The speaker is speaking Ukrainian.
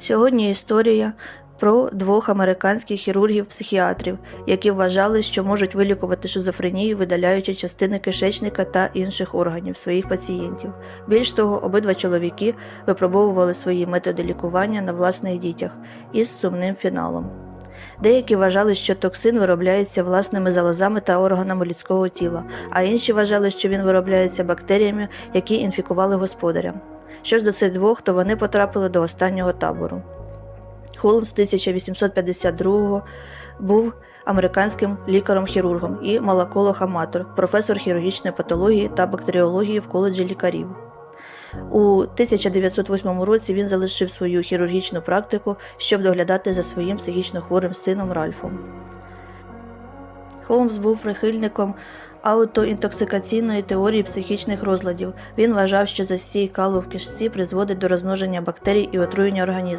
Сьогодні історія про двох американських хірургів-психіатрів, які вважали, що можуть вилікувати шизофренію, видаляючи частини кишечника та інших органів своїх пацієнтів. Більш того, обидва чоловіки випробовували свої методи лікування на власних дітях із сумним фіналом. Деякі вважали, що токсин виробляється власними залозами та органами людського тіла, а інші вважали, що він виробляється бактеріями, які інфікували господаря. Що ж до цих двох, то вони потрапили до останнього табору. Холмс 1852 був американським лікарем-хірургом і малаколог-аматор, професор хірургічної патології та бактеріології в коледжі лікарів. У 1908 році він залишив свою хірургічну практику, щоб доглядати за своїм психічно хворим сином Ральфом. Холмс був прихильником аутоінтоксикаційної теорії психічних розладів. Він вважав, що застій калу в кишці призводить до розмноження бактерій і отруєння організму.